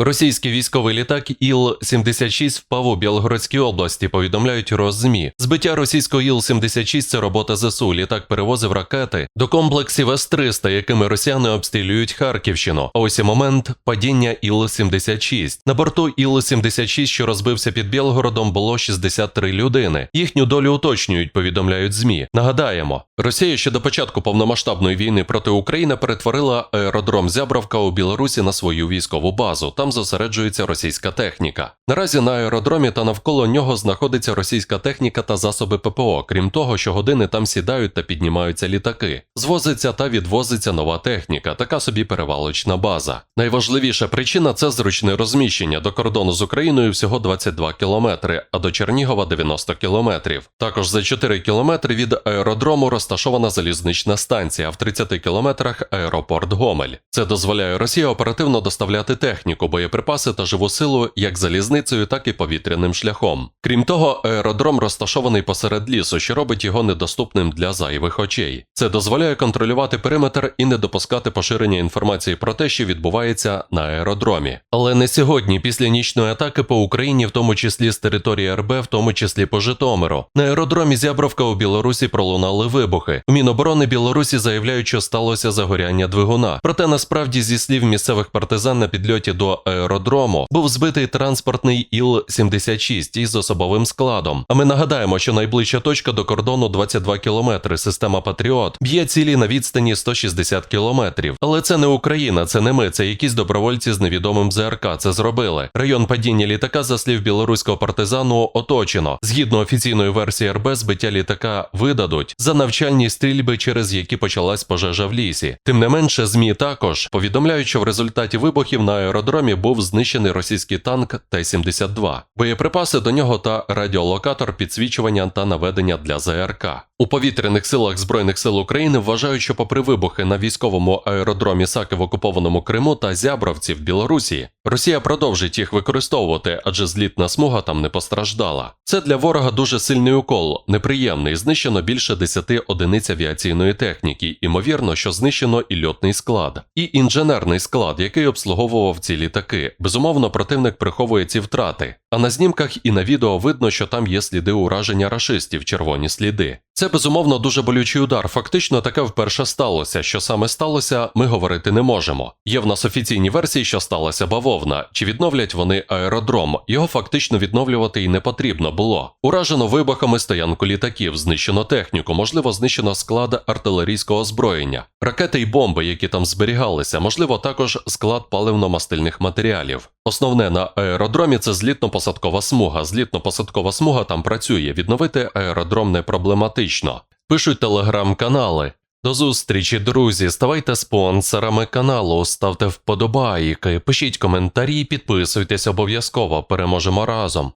Російський військовий літак Іл-76 впав у Білгородській області, повідомляють Роззмі. Збиття російського Іл-76 – це робота ЗСУ. Літак перевозив ракети до комплексів С-300, якими росіяни обстрілюють Харківщину. А ось і момент падіння Іл-76. На борту Іл-76, що розбився під Білгородом, було 63 людини. Їхню долю уточнюють, повідомляють ЗМІ. Нагадаємо, Росія ще до початку повномасштабної війни проти України перетворила аеродром Зябровка у Білорусі на свою військову базу. Там зосереджується російська техніка. Наразі на аеродромі та навколо нього знаходиться російська техніка та засоби ППО. Крім того, що години там сідають та піднімаються літаки. Звозиться та відвозиться нова техніка, така собі перевалочна база. Найважливіша причина це зручне розміщення до кордону з Україною всього 22 кілометри, а до Чернігова 90 кілометрів. Також за 4 кілометри від аеродрому розташована залізнична станція, а в 30 кілометрах аеропорт Гомель. Це дозволяє Росії оперативно доставляти техніку, боєприпаси та живу силу як залізницею, так і повітряним шляхом. Крім того, аеродром розташований посеред лісу, що робить його недоступним для зайвих очей. Це дозволяє контролювати периметр і не допускати поширення інформації про те, що відбувається на аеродромі. Але не сьогодні, після нічної атаки по Україні, в тому числі з території РБ, в тому числі по Житомиру. На аеродромі Зябровка у Білорусі пролунали вибухи. У Міноборони Білорусі заявляють, що сталося загоряння двигуна. Проте насправді, зі слів місцевих партизан на підльоті до аеродрому, був збитий транспортний Іл-76 із особовим складом. А ми нагадаємо, що найближча точка до кордону 22 кілометри. Система Патріот б'є цілі на відстані 160 кілометрів. Але це не Україна, це не ми, це якісь добровольці з невідомим ЗРК це зробили. Район падіння літака, за слів білоруського партизану, оточено. Згідно офіційної версії РБ, збиття літака видадуть за навчальні стрільби, через які почалась пожежа в лісі. Тим не менше, змі також повідомляють, що в результаті вибухів на аеродромі був знищений російський танк Т-72, боєприпаси до нього та радіолокатор підсвічування та наведення для ЗРК. У повітряних силах Збройних сил України вважають, що попри вибухи на військовому аеродромі Саки в окупованому Криму та Зябровці в Білорусі, Росія продовжить їх використовувати, адже злітна смуга там не постраждала. Це для ворога дуже сильний укол, неприємний. Знищено більше 10 одиниць авіаційної техніки, імовірно, що знищено і льотний склад, і інженерний склад, який обслуговував ці літаки. Безумовно, противник приховує ці втрати. А на знімках і на відео видно, що там є сліди ураження рашистів, червоні сліди. Безумовно дуже болючий удар. Фактично таке вперше сталося. Що саме сталося, ми говорити не можемо. Є в нас офіційні версії, що сталася бавовна. Чи відновлять вони аеродром? Його фактично відновлювати і не потрібно було. Уражено вибухами стоянку літаків, знищено техніку, можливо, знищено склад артилерійського озброєння, ракети й бомби, які там зберігалися, можливо, також склад паливно-мастильних матеріалів. Основне на аеродромі це злітно-посадкова смуга. Злітно-посадкова смуга там працює. Відновити аеродром не проблематично. Пишуть телеграм-канали. До зустрічі, друзі. Ставайте спонсорами каналу, ставте вподобайки, пишіть коментарі, підписуйтесь обов'язково. Переможемо разом.